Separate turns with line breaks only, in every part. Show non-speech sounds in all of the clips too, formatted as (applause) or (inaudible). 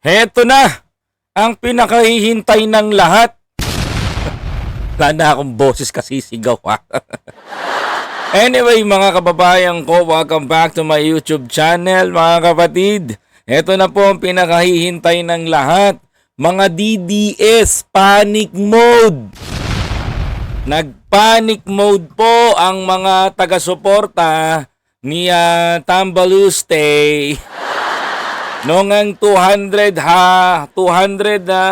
Heto na! Ang pinakahihintay ng lahat. (laughs) Wala na akong boses kasi sigaw ha. (laughs) anyway mga kababayan ko, welcome back to my YouTube channel mga kapatid. Heto na po ang pinakahihintay ng lahat. Mga DDS panic mode. Nag-panic mode po ang mga taga-suporta ni ah, Tambaluste. (laughs) Noong ang 200 ha, 200 na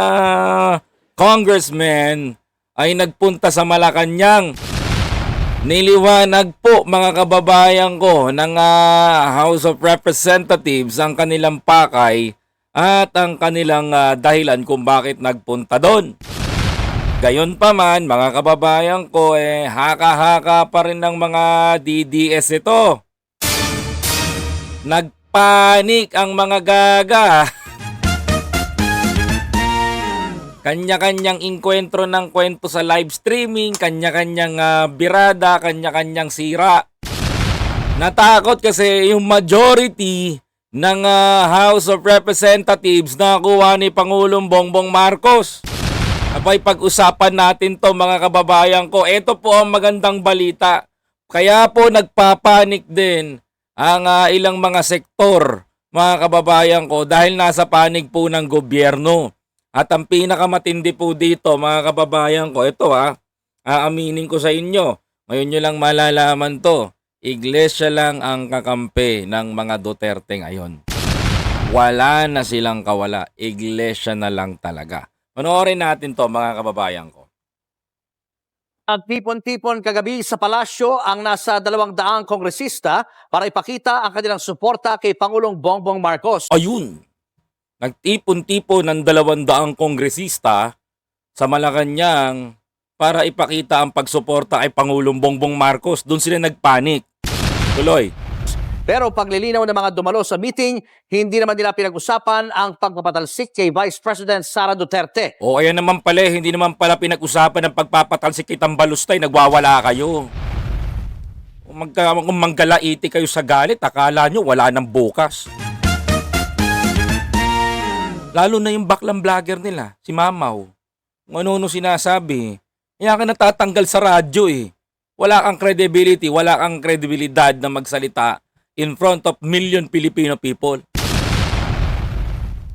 congressmen ay nagpunta sa Malacanang. Niliwanag po mga kababayan ko ng ah, House of Representatives ang kanilang pakay at ang kanilang ah, dahilan kung bakit nagpunta doon. Gayon pa man, mga kababayan ko, eh, haka-haka pa rin ng mga DDS ito. Nagpanik ang mga gaga. Kanya-kanyang inkwentro ng kwento sa live streaming, kanya-kanyang ah, birada, kanya-kanyang sira. Natakot kasi yung majority ng ah, House of Representatives na kuha ni Pangulong Bongbong Marcos. Abay, pag-usapan natin to mga kababayan ko. Ito po ang magandang balita. Kaya po nagpapanik din ang ah, ilang mga sektor, mga kababayan ko, dahil nasa panig po ng gobyerno. At ang pinakamatindi po dito, mga kababayan ko, ito ha, aaminin ko sa inyo. Ngayon nyo lang malalaman to. Iglesia lang ang kakampi ng mga Duterte ngayon. Wala na silang kawala. Iglesia na lang talaga. Panoorin natin to mga kababayan ko.
Nagtipon-tipon kagabi sa palasyo ang nasa dalawang daang kongresista para ipakita ang kanilang suporta kay Pangulong Bongbong Marcos.
Ayun! Nagtipon-tipon ng dalawang daang kongresista sa Malacanang para ipakita ang pagsuporta kay Pangulong Bongbong Marcos. Doon sila nagpanik. Tuloy.
Pero paglilinaw ng mga dumalo sa meeting, hindi naman nila pinag-usapan ang pagpapatalsik kay Vice President Sara Duterte.
O ayan naman pala, eh, hindi naman pala pinag-usapan ng pagpapatalsik kay Tambalustay, nagwawala kayo. Kung, magka, kung manggalaiti kayo sa galit, akala nyo wala nang bukas. Lalo na yung baklang vlogger nila, si Mamaw. Kung ano-ano sinasabi. Kaya ka natatanggal sa radyo eh. Wala kang credibility, wala kang kredibilidad na magsalita in front of million Filipino people.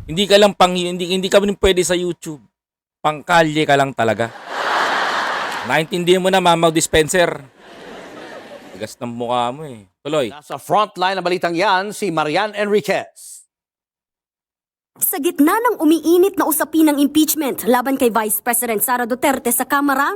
Hindi ka lang pang hindi hindi ka rin pwede sa YouTube. Pangkalye ka lang talaga. Naintindihan mo na Mamaw Dispenser. Tigas ng mukha mo eh. Tuloy.
Nasa frontline ng balitang yan, si Marian Enriquez.
Sa gitna ng umiinit na usapin ng impeachment laban kay Vice President Sara Duterte sa Kamara,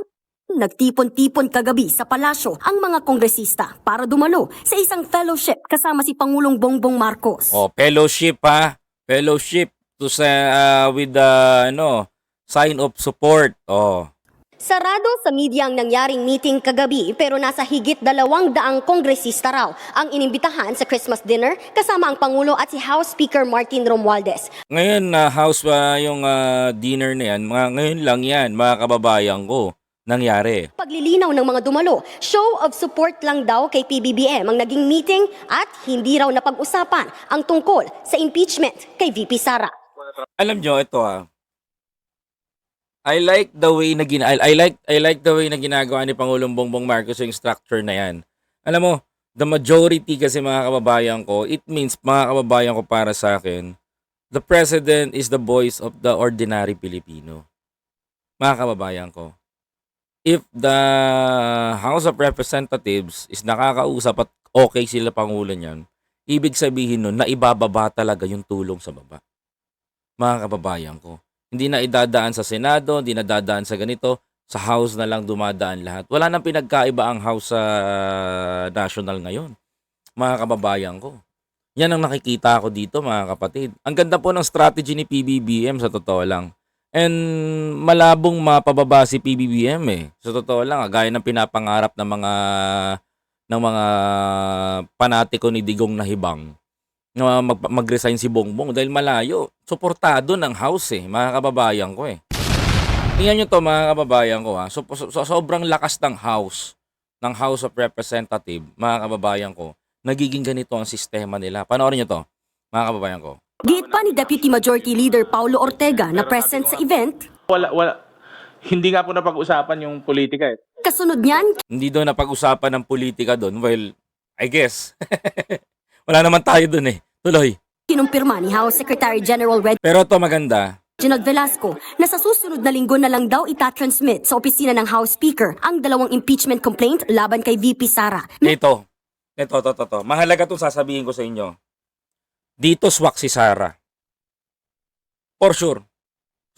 nagtipon-tipon kagabi sa palasyo ang mga kongresista para dumalo sa isang fellowship kasama si Pangulong Bongbong Marcos.
Oh, fellowship ha. Fellowship to sa uh, with the ano, sign of support. Oh.
Sarado sa media ang nangyaring meeting kagabi pero nasa higit dalawang daang kongresista raw ang inimbitahan sa Christmas dinner kasama ang Pangulo at si House Speaker Martin Romualdez.
Ngayon na house pa yung ah, dinner na yan. Mga, ngayon lang yan, mga kababayan ko. Nangyari.
Paglilinaw ng mga dumalo, show of support lang daw kay PBBM ang naging meeting at hindi raw napag-usapan ang tungkol sa impeachment kay VP Sara.
Alam nyo, ito ah. I like the way na gina I, I like I like the way na ginagawa ni Pangulong Bongbong Marcos yung structure na yan. Alam mo, the majority kasi mga kababayan ko, it means mga kababayan ko para sa akin, the president is the voice of the ordinary Filipino. Mga kababayan ko. If the House of Representatives is nakakausap at okay sila Pangulo niyan, ibig sabihin nun na ibababa talaga yung tulong sa baba. Mga kababayan ko. Hindi na idadaan sa Senado, hindi na dadaan sa ganito. Sa House na lang dumadaan lahat. Wala nang pinagkaiba ang House sa National ngayon. Mga kababayan ko. Yan ang nakikita ko dito mga kapatid. Ang ganda po ng strategy ni PBBM sa totoo lang. And malabong mapababa si PBBM eh. Sa totoo lang, ah, gaya ng pinapangarap ng mga ng mga panatiko ni Digong Nahibang na mag- mag-resign si Bongbong dahil malayo. Suportado ng House eh, mga kababayan ko eh. Tingnan nyo to mga kababayan ko ha. So, so- so- sobrang lakas ng House, ng House of Representative, mga kababayan ko, nagiging ganito ang sistema nila. Panoorin nyo to, mga kababayan ko.
Giit pa ni Deputy Majority Leader Paulo Ortega na present sa event,
Wala, wala. Hindi nga po napag-usapan yung politika eh.
kasunod niyan,
Hindi daw napag-usapan ng politika doon. Well, I guess. (laughs) Wala naman tayo doon eh. Tuloy.
kinumpirma ni House Secretary General
Pero to maganda.
Reginald Velasco na sa susunod na linggo na lang daw itatransmit sa opisina ng House Speaker ang dalawang impeachment complaint laban kay VP Sara.
Ito. Ito, to, to, to. Mahalaga itong sasabihin ko sa inyo. Dito swak si Sarah. For sure.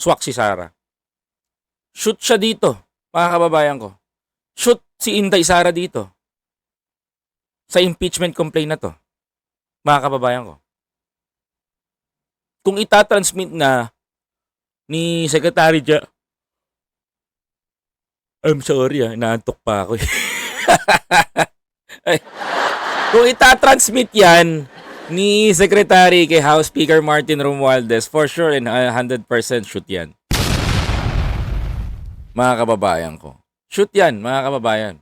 Swak si Sarah. Shoot siya dito, mga kababayan ko. Shoot si Inday Sara dito. Sa impeachment complaint na to. Mga kababayan ko. Kung itatransmit na ni Secretary Ja I'm sorry ah, inaantok pa ako eh. (laughs) Ay, kung itatransmit yan ni Secretary kay House Speaker Martin Romualdez, for sure and uh, 100% shoot yan. Mga kababayan ko. Shoot yan, mga kababayan.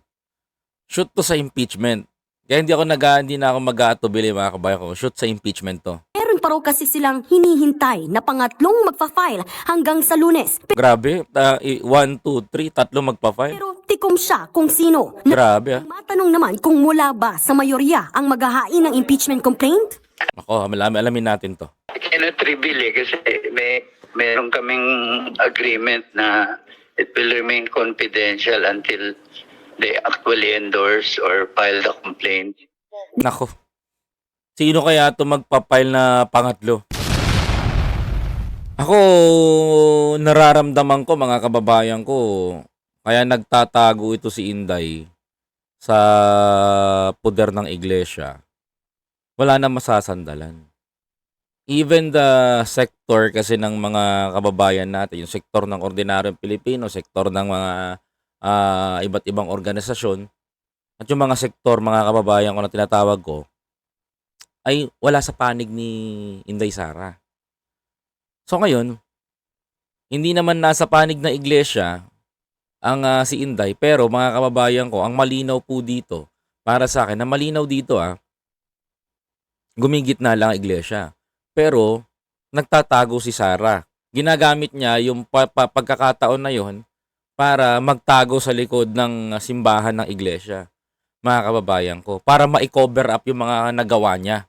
Shoot to sa impeachment. Kaya hindi ako nag hindi na ako mag-aatubili mga kababayan ko. Shoot sa impeachment to.
Meron pa raw kasi silang hinihintay na pangatlong magfa-file hanggang sa lunes.
Grabe, uh, 1, 2, 3, tatlo magpa-file.
Pero tikom siya kung sino. Na-
Grabe ah.
Matanong naman kung mula ba sa mayorya ang maghahain ng impeachment complaint?
Ako, alamin, alamin natin to.
I cannot reveal eh, kasi may meron kaming agreement na it will remain confidential until they actually endorse or file the complaint.
Nako. Sino kaya to magpapile na pangatlo? Ako, nararamdaman ko mga kababayan ko, kaya nagtatago ito si Inday sa poder ng iglesia. Wala na masasandalan. Even the sector kasi ng mga kababayan natin, yung sektor ng ordinaryong Pilipino, sektor ng mga ah, iba't ibang organisasyon, at yung mga sektor, mga kababayan ko na tinatawag ko, ay wala sa panig ni Inday Sara. So ngayon, hindi naman nasa panig ng iglesia ang ah, si Inday, pero mga kababayan ko, ang malinaw po dito, para sa akin, na malinaw dito ah, gumigit na lang ang iglesia. Pero, nagtatago si Sara. Ginagamit niya yung pa- pa- pagkakataon na yon para magtago sa likod ng simbahan ng iglesia mga kababayan ko, para ma-cover up yung mga nagawa niya.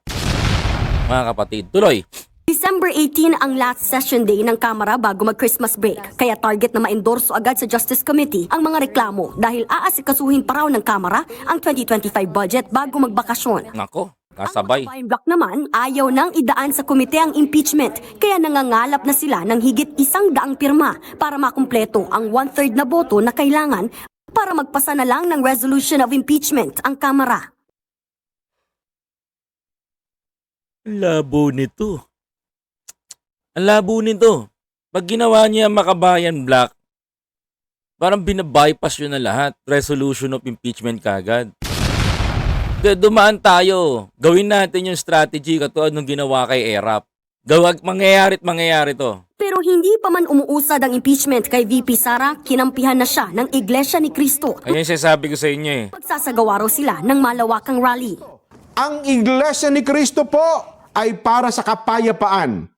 Mga kapatid, tuloy.
December 18 ang last session day ng Kamara bago mag-Christmas break. Kaya target na ma-endorso agad sa Justice Committee ang mga reklamo dahil aasikasuhin pa raw ng Kamara ang 2025 budget bago magbakasyon.
Nako, kasabay.
Ang Block naman, ayaw nang idaan sa komite ang impeachment, kaya nangangalap na sila ng higit isang daang pirma para makumpleto ang one-third na boto na kailangan para magpasa na lang ng resolution of impeachment ang Kamara.
Ang labo nito. Ang labo nito. Pag ginawa niya makabayan black, parang binabypass yun na lahat. Resolution of impeachment kagad. D- dumaan tayo. Gawin natin yung strategy katulad nung ginawa kay Erap. Gawag, mangyayarit mangyayari to.
Pero hindi pa man umuusad ang impeachment kay VP Sara, kinampihan na siya ng Iglesia ni Cristo.
Kaya yung sinasabi ko sa inyo eh.
Magsasagawa raw sila ng malawakang rally.
Ang Iglesia ni Cristo po ay para sa kapayapaan.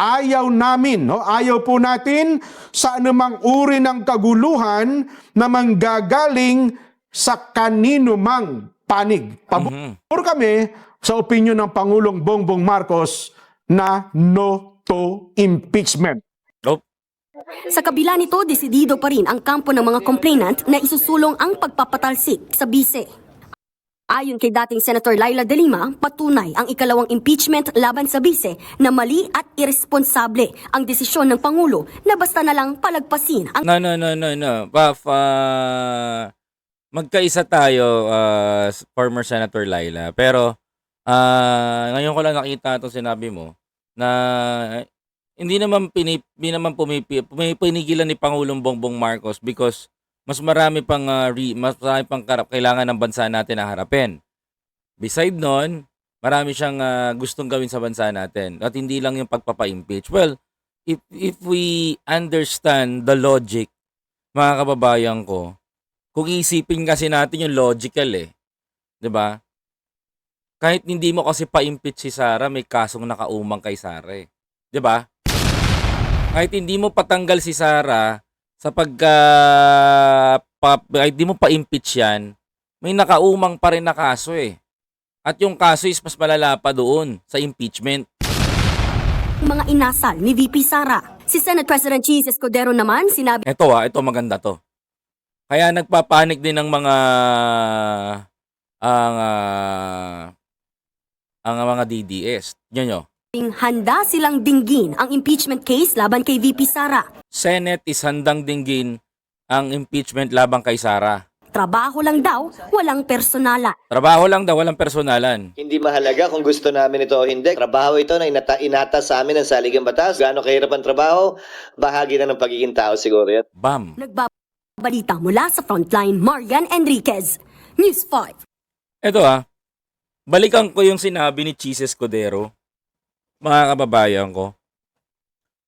Ayaw namin, no? ayaw po natin sa anumang uri ng kaguluhan na manggagaling sa kanino mang panig. Pabor kami sa opinyon ng Pangulong Bongbong Marcos na no to impeachment.
Nope.
Sa kabila nito, desidido pa rin ang kampo ng mga complainant na isusulong ang pagpapatalsik sa bise. Ayon kay dating Senator Laila De Lima, patunay ang ikalawang impeachment laban sa bise na mali at irresponsable ang desisyon ng Pangulo na basta na lang palagpasin ang
No, no, no, no, no. Paf, ah, magkaisa tayo, ah, former Senator Laila. Pero, ah, ngayon ko lang nakita itong sinabi mo na hindi naman pinip, hindi naman pumipi, pumipinigilan ni Pangulong Bongbong Marcos because mas marami pang ah, re- mas marami pang karap kailangan ng bansa natin na harapin. Beside nun, marami siyang ah, gustong gawin sa bansa natin at hindi lang yung pagpapa-impeach. Well, if if we understand the logic, mga kababayan ko, kung isipin kasi natin yung logical eh, 'di ba? kahit hindi mo kasi pa-impeach si Sara, may kasong nakaumang kay Sara eh. 'Di ba? Kahit hindi mo patanggal si Sara sa pagka pa, kahit hindi mo pa-impeach yan, may nakaumang pa rin na kaso eh. At yung kaso is mas malala pa doon sa impeachment.
Mga inasal ni VP Sara. Si Senate President Cheese Escudero naman sinabi
Ito ah, ito maganda to. Kaya nagpapanik din ng mga ang ah, ang mga DDS. Nyo nyo.
Handa silang dinggin ang impeachment case laban kay VP Sara.
Senate is handang dinggin ang impeachment labang kay Sara.
Trabaho lang daw, walang personala.
Trabaho lang daw, walang personalan.
Hindi mahalaga kung gusto namin ito o hindi. Trabaho ito na inata, inata sa amin ng saligang batas. Gaano kahirap ang trabaho, bahagi na ng pagiging tao siguro yan.
Bam.
Nagbabalita mula sa frontline, Marian Enriquez. News 5.
Ito ah, balikan ko yung sinabi ni Cheese Escudero, mga kababayan ko.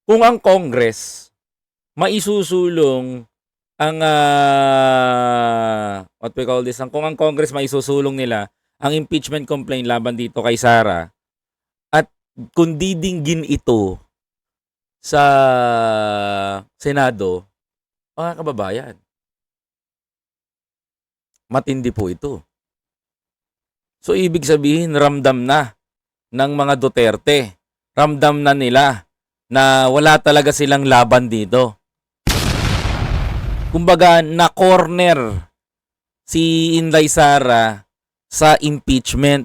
Kung ang Congress maisusulong ang ah, what we call this, kung ang Congress maisusulong nila ang impeachment complaint laban dito kay Sara at kung didinggin ito sa Senado, mga kababayan, matindi po ito. So ibig sabihin ramdam na ng mga Duterte. Ramdam na nila na wala talaga silang laban dito. Kumbaga na corner si Inday Sara sa impeachment.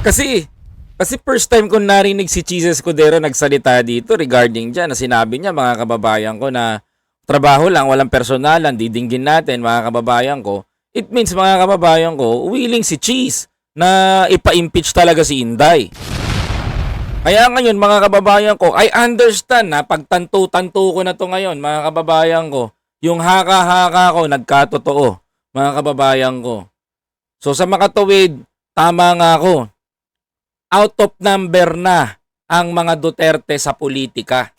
Kasi kasi first time ko narinig si Jesus Escudero nagsalita dito regarding dyan na sinabi niya mga kababayan ko na trabaho lang, walang personalan, didinggin natin mga kababayan ko. It means mga kababayan ko, willing si Cheese na ipa-impeach talaga si Inday. Kaya ngayon mga kababayan ko, I understand na pagtanto-tanto ko na to ngayon mga kababayan ko, yung haka-haka ko nagkatotoo mga kababayan ko. So sa makatuwid, tama nga ako. Out of number na ang mga Duterte sa politika.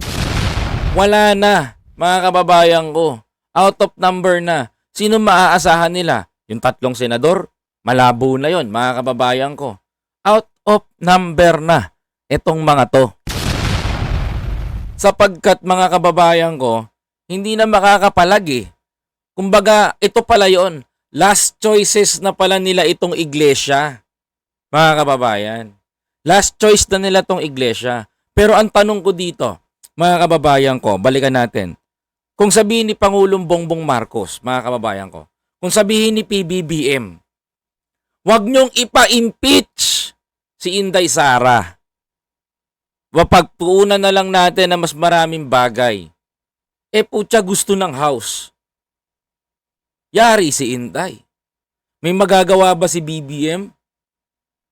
Wala na mga kababayan ko. Out of number na. Sino maaasahan nila? Yung tatlong senador? Malabo na yon mga kababayan ko. Out of number na itong mga to. Sapagkat mga kababayan ko, hindi na makakapalag eh. Kumbaga, ito pala yon Last choices na pala nila itong iglesia. Mga kababayan. Last choice na nila itong iglesia. Pero ang tanong ko dito, mga kababayan ko, balikan natin. Kung sabihin ni Pangulong Bongbong Marcos, mga kababayan ko, kung sabihin ni PBBM, wag niyong ipa-impeach si Inday Sara. Wapagpuunan na lang natin na mas maraming bagay. Eh putya gusto ng house. Yari si Inday. May magagawa ba si BBM?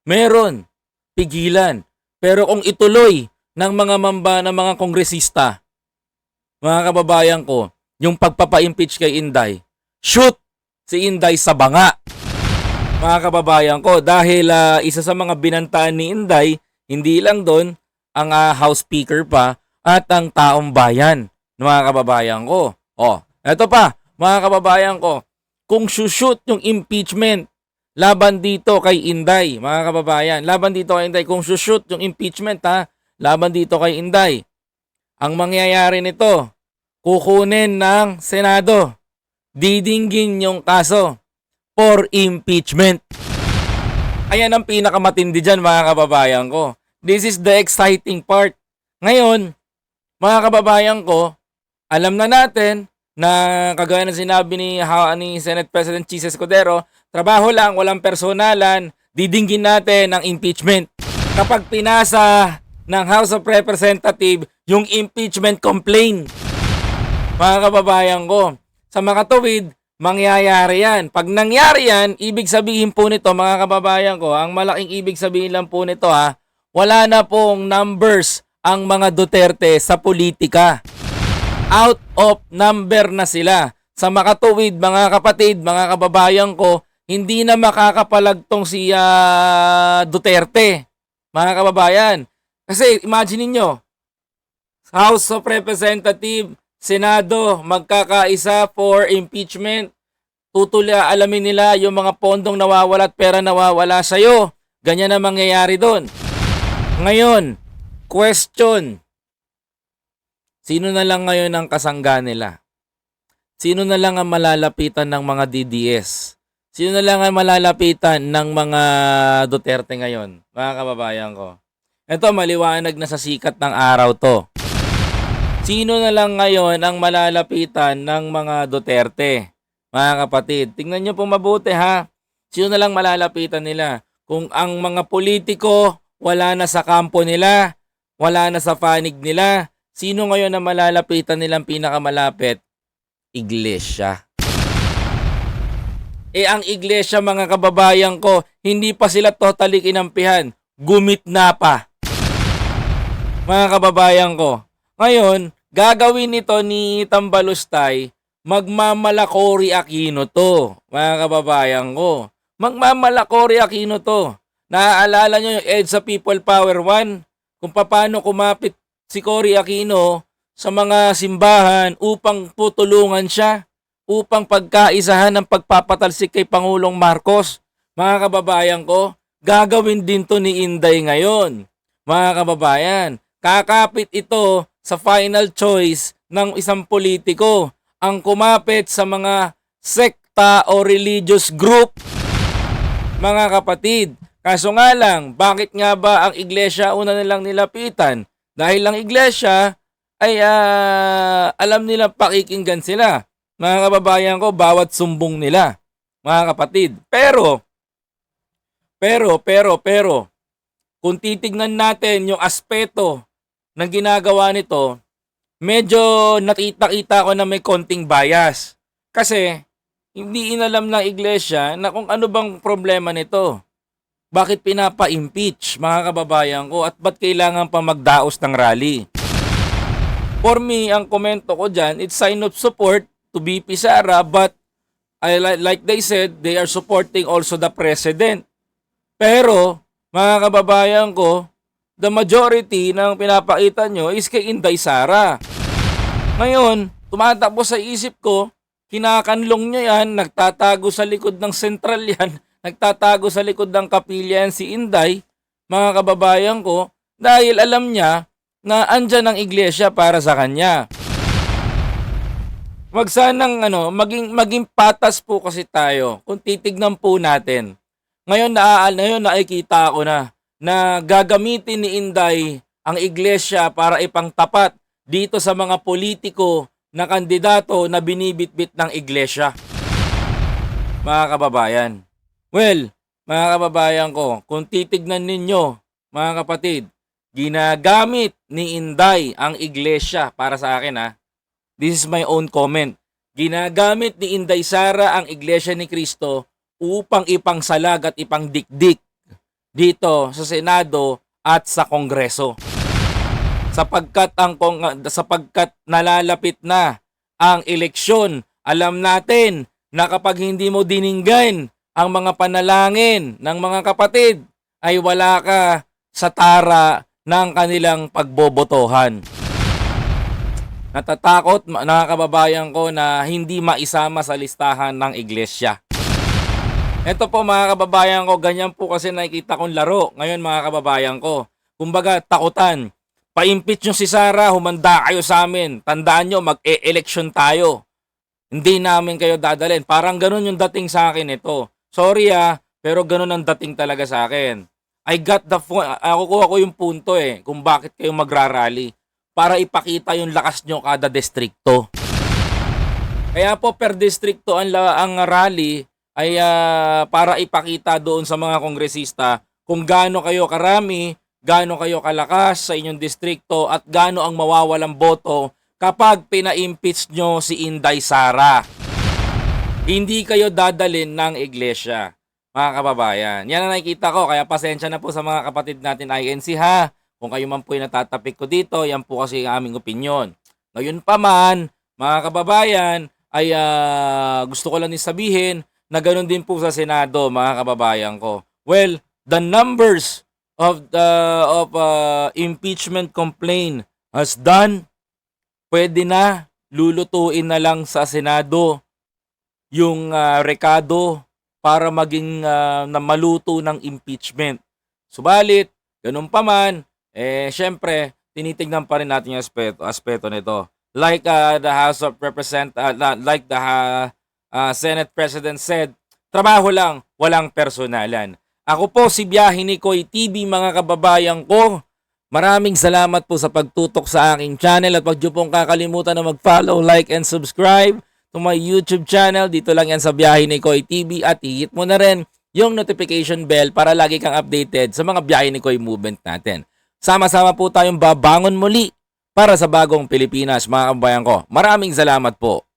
Meron. Pigilan. Pero kung ituloy ng mga mamba ng mga kongresista, mga kababayan ko, yung pagpapa-impeach kay Inday, shoot si Inday sa banga. Mga kababayan ko, dahil ah, isa sa mga binantaan ni Inday, hindi lang doon ang ah, House Speaker pa at ang taong bayan ng mga kababayan ko. Oh, eto pa, mga kababayan ko, kung shoot yung impeachment laban dito kay Inday, mga kababayan, laban dito kay Inday, kung shoot yung impeachment ha, laban dito kay Inday, ang mangyayari nito, kukunin ng Senado, didinggin yung kaso for impeachment. Ayan ang pinakamatindi dyan mga kababayan ko. This is the exciting part. Ngayon, mga kababayan ko, alam na natin na kagaya ng sinabi ni, ni Senate President Chis Escudero, trabaho lang, walang personalan, didinggin natin ang impeachment. Kapag pinasa ng House of Representative yung impeachment complaint, mga kababayan ko, sa makatuwid, mangyayari yan. Pag nangyari yan, ibig sabihin po nito, mga kababayan ko, ang malaking ibig sabihin lang po nito ha, wala na pong numbers ang mga Duterte sa politika. Out of number na sila. Sa makatuwid, mga kapatid, mga kababayan ko, hindi na makakapalagtong si ah, Duterte. Mga kababayan. Kasi imagine niyo House of Representative, Senado, magkakaisa for impeachment. Tutula, alamin nila yung mga pondong nawawala at pera nawawala sa'yo. Ganyan ang mangyayari doon. Ngayon, question. Sino na lang ngayon ang kasangga nila? Sino na lang ang malalapitan ng mga DDS? Sino na lang ang malalapitan ng mga Duterte ngayon? Mga kababayan ko. Ito, maliwanag na sa sikat ng araw to. Sino na lang ngayon ang malalapitan ng mga Duterte? Mga kapatid, tingnan nyo po mabuti ha. Sino na lang malalapitan nila? Kung ang mga politiko wala na sa kampo nila, wala na sa panig nila, sino ngayon ang malalapitan nilang pinakamalapit? Iglesia. Eh ang iglesia mga kababayan ko, hindi pa sila totally kinampihan. Gumit na pa. Mga kababayan ko. Ngayon, gagawin nito ni Tambalustay, magmamalakori Aquino to. Mga kababayan ko. Magmamalakori Aquino to. Naaalala nyo yung EDSA People Power 1? Kung paano kumapit si Cory Aquino sa mga simbahan upang tutulungan siya upang pagkaisahan ng pagpapatalsik kay Pangulong Marcos. Mga kababayan ko, gagawin din to ni Inday ngayon. Mga kababayan, kakapit ito sa final choice ng isang politiko ang kumapit sa mga sekta o religious group. Mga kapatid, kaso nga lang, bakit nga ba ang iglesia una nilang nilapitan? Dahil ang iglesia ay ah, alam nila pakikinggan sila mga kababayan ko, bawat sumbong nila, mga kapatid. Pero, pero, pero, pero, kung titignan natin yung aspeto ng ginagawa nito, medyo nakita-kita ko na may konting bias. Kasi, hindi inalam ng iglesia na kung ano bang problema nito. Bakit pinapa-impeach, mga kababayan ko, at ba't kailangan pa magdaos ng rally? For me, ang komento ko dyan, it's sign of support to BP Sara but I li- like they said they are supporting also the president. Pero mga kababayan ko, the majority ng pinapakita nyo is kay Inday Sara. Ngayon, tumatakbo sa isip ko, kinakanlong niya yan, nagtatago sa likod ng sentral (laughs) yan, nagtatago sa likod ng kapilya si Inday, mga kababayan ko, dahil alam niya na andyan ang iglesia para sa kanya. Wag sanang ano, maging maging patas po kasi tayo. Kung titignan po natin. Ngayon na ngayon nakikita ko na na gagamitin ni Inday ang iglesia para ipangtapat dito sa mga politiko na kandidato na binibitbit ng iglesia. Mga kababayan. Well, mga kababayan ko, kung titignan ninyo, mga kapatid, ginagamit ni Inday ang iglesia para sa akin ha. This is my own comment. Ginagamit ni Inday Sara ang Iglesia ni Cristo upang ipangsalag at ipangdikdik dito sa Senado at sa Kongreso. Sapagkat ang sapagkat nalalapit na ang eleksyon, alam natin na kapag hindi mo dininggan ang mga panalangin ng mga kapatid ay wala ka sa tara ng kanilang pagbobotohan. Natatakot mga kababayan ko na hindi maisama sa listahan ng iglesia. Ito po mga kababayan ko, ganyan po kasi nakikita kong laro ngayon mga kababayan ko. Kumbaga, takutan. Pa-impeach nyo si Sara, humanda kayo sa amin. Tandaan nyo, mag-e-election tayo. Hindi namin kayo dadalhin. Parang ganun yung dating sa akin ito. Sorry ah, pero ganun ang dating talaga sa akin. I got the point. Ako ko ako yung punto eh, kung bakit kayo magrarally para ipakita yung lakas nyo kada distrikto. Kaya po per distrikto ang, ang rally ay ah, para ipakita doon sa mga kongresista kung gaano kayo karami, gaano kayo kalakas sa inyong distrikto at gaano ang mawawalang boto kapag pina-impeach nyo si Inday Sara. Hindi kayo dadalin ng iglesia, mga kababayan. Yan ang nakikita ko, kaya pasensya na po sa mga kapatid natin INC ha. Kung kayo man po yung natatapik ko dito, yan po kasi ang aming opinion. Ngayon pa man, mga kababayan, ay ah, gusto ko lang din sabihin na ganoon din po sa Senado, mga kababayan ko. Well, the numbers of the of ah, impeachment complaint has done, pwede na lulutuin na lang sa Senado yung ah, rekado para maging ah, na maluto ng impeachment. Subalit, ganun pa man, eh, syempre, tinitignan pa rin natin yung aspeto, aspeto nito. Like uh, the House of Represent, uh, like the uh, uh, Senate President said, trabaho lang, walang personalan. Ako po si Biyahe ni Koy TV, mga kababayan ko. Maraming salamat po sa pagtutok sa aking channel at huwag niyo pong kakalimutan na mag-follow, like, and subscribe to my YouTube channel. Dito lang yan sa Biyahe ni Koy TV at hihit mo na rin yung notification bell para lagi kang updated sa mga Biyahe ni Koy movement natin. Sama-sama po tayong babangon muli para sa bagong Pilipinas, mga kababayan ko. Maraming salamat po.